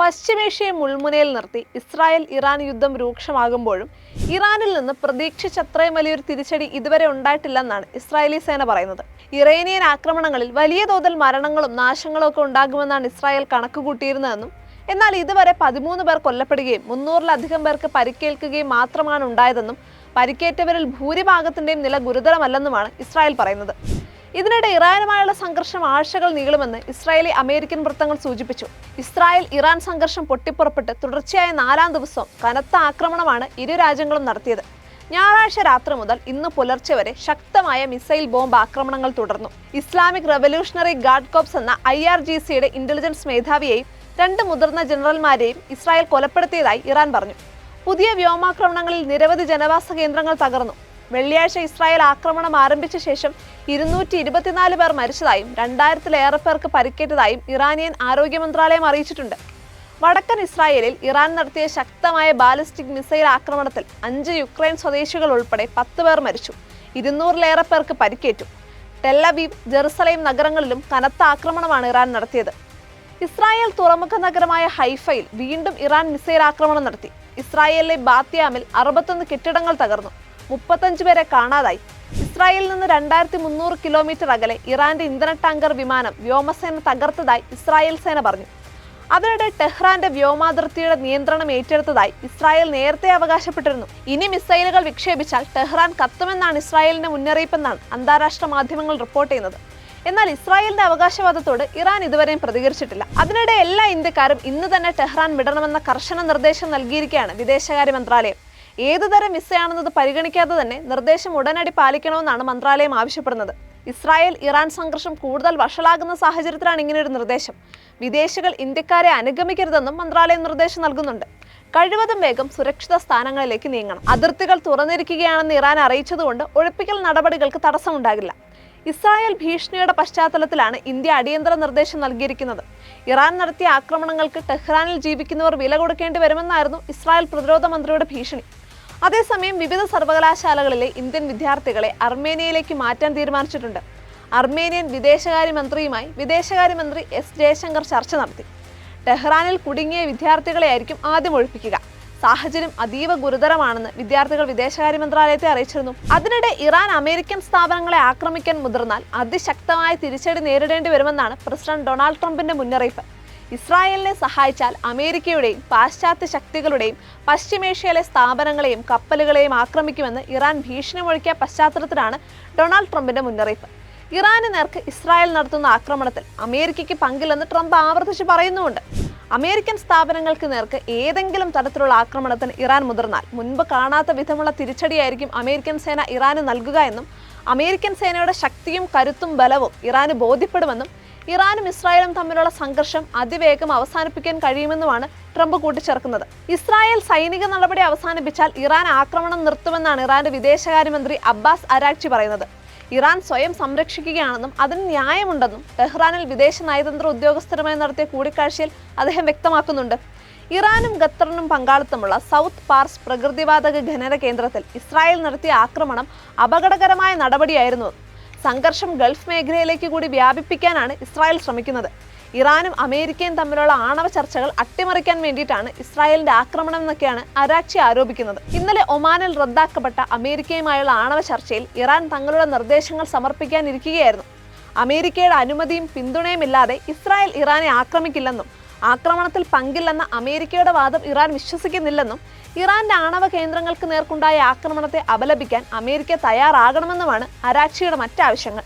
പശ്ചിമേഷ്യയെ മുൾമുനയിൽ നിർത്തി Israel Iran യുദ്ധം രൂക്ഷമാകുമ്പോഴും ഇറാനിൽ നിന്ന് പ്രതീക്ഷിച്ചത്രയും വലിയൊരു തിരിച്ചടി ഇതുവരെ ഉണ്ടായിട്ടില്ലെന്നാണ് ഇസ്രായേലി സേന പറയുന്നത്. ഇറേനിയൻ ആക്രമണങ്ങളിൽ വലിയ തോതിൽ മരണങ്ങളും നാശങ്ങളും ഒക്കെ ഉണ്ടാകുമെന്നാണ് ഇസ്രായേൽ കണക്കുകൂട്ടിയിരുന്നതെന്നും എന്നാൽ ഇതുവരെ പതിമൂന്ന് പേർ കൊല്ലപ്പെടുകയും മുന്നൂറിലധികം പേർക്ക് പരിക്കേൽക്കുകയും മാത്രമാണ് ഉണ്ടായതെന്നും പരിക്കേറ്റവരിൽ ഭൂരിഭാഗത്തിന്റെയും നില ഗുരുതരമല്ലെന്നുമാണ് ഇസ്രായേൽ പറയുന്നത്. ഇതിനിടെ ഇറാനുമായുള്ള സംഘർഷം ആഴ്ചകൾ നീളുമെന്ന് ഇസ്രായേലി അമേരിക്കൻ വൃത്തങ്ങൾ സൂചിപ്പിച്ചു. ഇസ്രായേൽ ഇറാൻ സംഘർഷം പൊട്ടിപ്പുറപ്പെട്ട് തുടർച്ചയായ നാലാം ദിവസവും കനത്ത ആക്രമണമാണ് ഇരു രാജ്യങ്ങളും നടത്തിയത്. ഞായറാഴ്ച രാത്രി മുതൽ ഇന്ന് പുലർച്ചെ വരെ ശക്തമായ മിസൈൽ ബോംബ് ആക്രമണങ്ങൾ തുടർന്നു. ഇസ്ലാമിക് റവല്യൂഷണറി ഗാർഡ് കോപ്സ് എന്ന ഐ ആർ ജി സിയുടെ ഇന്റലിജൻസ് മേധാവിയെയും രണ്ട് മുതിർന്ന ജനറൽമാരെയും ഇസ്രായേൽ കൊലപ്പെടുത്തിയതായി ഇറാൻ പറഞ്ഞു. പുതിയ വ്യോമാക്രമണങ്ങളിൽ നിരവധി ജനവാസ കേന്ദ്രങ്ങൾ തകർന്നു. വെള്ളിയാഴ്ച ഇസ്രായേൽ ആക്രമണം ആരംഭിച്ച ശേഷം ഇരുന്നൂറ്റി ഇരുപത്തിനാല് പേർ മരിച്ചതായും രണ്ടായിരത്തിലേറെ പേർക്ക് പരിക്കേറ്റതായും ഇറാനിയൻ ആരോഗ്യ മന്ത്രാലയം അറിയിച്ചിട്ടുണ്ട്. വടക്കൻ ഇസ്രായേലിൽ ഇറാൻ നടത്തിയ ശക്തമായ ബാലിസ്റ്റിക് മിസൈൽ ആക്രമണത്തിൽ അഞ്ച് യുക്രൈൻ സ്വദേശികൾ ഉൾപ്പെടെ പത്ത് പേർ മരിച്ചു. ഇരുന്നൂറിലേറെ പേർക്ക് പരിക്കേറ്റു. ടെല്ലവീവ് ജെറുസലേം നഗരങ്ങളിലും കനത്ത ആക്രമണമാണ് ഇറാൻ നടത്തിയത്. ഇസ്രായേൽ തുറമുഖ നഗരമായ ഹൈഫയിൽ വീണ്ടും ഇറാൻ മിസൈൽ ആക്രമണം നടത്തി. ഇസ്രായേലിലെ ബാത്യാമിൽ അറുപത്തൊന്ന് കെട്ടിടങ്ങൾ തകർന്നു. മുപ്പത്തഞ്ച് പേരെ കാണാതായി. ഇസ്രായേലിൽ നിന്ന് രണ്ടായിരത്തി മുന്നൂറ് കിലോമീറ്റർ അകലെ ഇറാന്റെ ഇന്ധന ടാങ്കർ വിമാനം വ്യോമസേന തകർത്തതായി ഇസ്രായേൽ സേന പറഞ്ഞു. അതിനിടെ ടെഹ്റാന്റെ വ്യോമാതിർത്തിയുടെ നിയന്ത്രണം ഏറ്റെടുത്തതായി ഇസ്രായേൽ നേരത്തെ അവകാശപ്പെട്ടിരുന്നു. ഇനി മിസൈലുകൾ വിക്ഷേപിച്ചാൽ ടെഹ്റാൻ കത്തുമെന്നാണ് ഇസ്രായേലിന്റെ മുന്നറിയിപ്പെന്നാണ് അന്താരാഷ്ട്ര മാധ്യമങ്ങൾ റിപ്പോർട്ട് ചെയ്യുന്നത്. എന്നാൽ ഇസ്രായേലിന്റെ അവകാശവാദത്തോട് ഇറാൻ ഇതുവരെയും പ്രതികരിച്ചിട്ടില്ല. അതിനിടെ എല്ലാ ഇന്ത്യക്കാരും ഇന്ന് തന്നെ ടെഹ്റാൻ വിടണമെന്ന കർശന നിർദ്ദേശം നൽകിയിരിക്കുകയാണ് വിദേശകാര്യ മന്ത്രാലയം. ഏതുതരം വിസയാണെന്നത് പരിഗണിക്കാതെ തന്നെ നിർദ്ദേശം ഉടനടി പാലിക്കണമെന്നാണ് മന്ത്രാലയം ആവശ്യപ്പെടുന്നത്. ഇസ്രായേൽ ഇറാൻ സംഘർഷം കൂടുതൽ വഷളാകുന്ന സാഹചര്യത്തിലാണ് ഇങ്ങനെയൊരു നിർദ്ദേശം. വിദേശികൾ ഇന്ത്യക്കാരെ അനുഗമിക്കരുതെന്നും മന്ത്രാലയം നിർദ്ദേശം നൽകുന്നുണ്ട്. കഴിവതും വേഗം സുരക്ഷിത സ്ഥാനങ്ങളിലേക്ക് നീങ്ങണം. അതിർത്തികൾ തുറന്നിരിക്കുകയാണെന്ന് ഇറാൻ അറിയിച്ചതുകൊണ്ട് ഒഴിപ്പിക്കൽ നടപടികൾക്ക് തടസ്സമുണ്ടാകില്ല. ഇസ്രായേൽ ഭീഷണിയുടെ പശ്ചാത്തലത്തിലാണ് ഇന്ത്യ അടിയന്തര നിർദ്ദേശം നൽകിയിരിക്കുന്നത്. ഇറാൻ നടത്തിയ ആക്രമണങ്ങൾക്ക് ടെഹ്റാനിൽ ജീവിക്കുന്നവർ വില കൊടുക്കേണ്ടി വരുമെന്നായിരുന്നു ഇസ്രായേൽ പ്രതിരോധ മന്ത്രിയുടെ ഭീഷണി. അതേസമയം വിവിധ സർവകലാശാലകളിലെ ഇന്ത്യൻ വിദ്യാർത്ഥികളെ അർമേനിയയിലേക്ക് മാറ്റാൻ തീരുമാനിച്ചിട്ടുണ്ട്. അർമേനിയൻ വിദേശകാര്യമന്ത്രിയുമായി വിദേശകാര്യമന്ത്രി എസ് ജയശങ്കർ ചർച്ച നടത്തി. ടെഹ്റാനിൽ കുടുങ്ങിയ വിദ്യാർത്ഥികളെയായിരിക്കും ആദ്യം ഒഴിപ്പിക്കുക. സാഹചര്യം അതീവ ഗുരുതരമാണെന്ന് വിദ്യാർത്ഥികൾ വിദേശകാര്യ മന്ത്രാലയത്തെ അറിയിച്ചിരുന്നു. അതിനിടെ ഇറാൻ അമേരിക്കൻ സ്ഥാപനങ്ങളെ ആക്രമിക്കാൻ മുതിർന്നാൽ അതിശക്തമായ തിരിച്ചടി നേരിടേണ്ടി വരുമെന്നാണ് പ്രസിഡന്റ് ഡൊണാൾഡ് ട്രംപിന്റെ മുന്നറിയിപ്പ്. ഇസ്രായേലിനെ സഹായിച്ചാൽ അമേരിക്കയുടെയും പാശ്ചാത്യ ശക്തികളുടെയും പശ്ചിമേഷ്യയിലെ സ്ഥാപനങ്ങളെയും കപ്പലുകളെയും ആക്രമിക്കുമെന്ന് ഇറാൻ ഭീഷണി മുഴക്കിയ പശ്ചാത്തലത്തിലാണ് ഡൊണാൾഡ് ട്രംപിന്റെ മുന്നറിയിപ്പ്. ഇറാന് നേർക്ക് ഇസ്രായേൽ നടത്തുന്ന ആക്രമണത്തിൽ അമേരിക്കയ്ക്ക് പങ്കില്ലെന്ന് ട്രംപ് ആവർത്തിച്ച് പറയുന്നുമുണ്ട്. അമേരിക്കൻ സ്ഥാപനങ്ങൾക്ക് നേർക്ക് ഏതെങ്കിലും തരത്തിലുള്ള ആക്രമണത്തിന് ഇറാൻ മുതിർന്നാൽ മുൻപ് കാണാത്ത വിധമുള്ള തിരിച്ചടിയായിരിക്കും അമേരിക്കൻ സേന ഇറാന് നൽകുക എന്നും അമേരിക്കൻ സേനയുടെ ശക്തിയും കരുത്തും ബലവും ഇറാന് ബോധ്യപ്പെടുമെന്നും ഇറാനും ഇസ്രായേലും തമ്മിലുള്ള സംഘർഷം അതിവേഗം അവസാനിപ്പിക്കാൻ കഴിയുമെന്നുമാണ് ട്രംപ് കൂട്ടിച്ചേർക്കുന്നത്. ഇസ്രായേൽ സൈനിക നടപടി അവസാനിപ്പിച്ചാൽ ഇറാൻ ആക്രമണം നിർത്തുമെന്നാണ് ഇറാന്റെ വിദേശകാര്യമന്ത്രി അബ്ബാസ് അരാക്ചി പറയുന്നത്. ഇറാൻ സ്വയം സംരക്ഷിക്കുകയാണെന്നും അതിന് ന്യായമുണ്ടെന്നും ടെഹ്റാനിൽ വിദേശ നയതന്ത്ര ഉദ്യോഗസ്ഥരുമായി നടത്തിയ കൂടിക്കാഴ്ചയിൽ അദ്ദേഹം വ്യക്തമാക്കുന്നുണ്ട്. ഇറാനും ഖത്തറിനും പങ്കാളിത്തമുള്ള സൗത്ത് പാർസ് പ്രകൃതിവാതക ഖനന കേന്ദ്രത്തിൽ ഇസ്രായേൽ നടത്തിയ ആക്രമണം അപകടകരമായ നടപടിയായിരുന്നു. സംഘർഷം ഗൾഫ് മേഖലയിലേക്ക് കൂടി വ്യാപിപ്പിക്കാനാണ് ഇസ്രായേൽ ശ്രമിക്കുന്നത്. ഇറാനും അമേരിക്കയും തമ്മിലുള്ള ആണവ ചർച്ചകൾ അട്ടിമറിക്കാൻ വേണ്ടിയിട്ടാണ് ഇസ്രായേലിന്റെ ആക്രമണം എന്നൊക്കെയാണ് അരാക്ഷി ആരോപിക്കുന്നത്. ഇന്നലെ ഒമാനിൽ റദ്ദാക്കപ്പെട്ട അമേരിക്കയുമായുള്ള ആണവ ചർച്ചയിൽ ഇറാൻ തങ്ങളുടെ നിർദ്ദേശങ്ങൾ സമർപ്പിക്കാനിരിക്കുകയായിരുന്നു. അമേരിക്കയുടെ അനുമതിയും പിന്തുണയും ഇല്ലാതെ ഇസ്രായേൽ ഇറാനെ ആക്രമിക്കില്ലെന്നും ആക്രമണത്തിൽ പങ്കില്ലെന്ന അമേരിക്കയുടെ വാദം ഇറാൻ വിശ്വസിക്കുന്നില്ലെന്നും ഇറാന്റെ ആണവ കേന്ദ്രങ്ങൾക്ക് നേർക്കുണ്ടായ ആക്രമണത്തെ അപലപിക്കാൻ അമേരിക്ക തയ്യാറാകണമെന്നുമാണ് അരാക്ഷിയുടെ മറ്റാവശ്യങ്ങൾ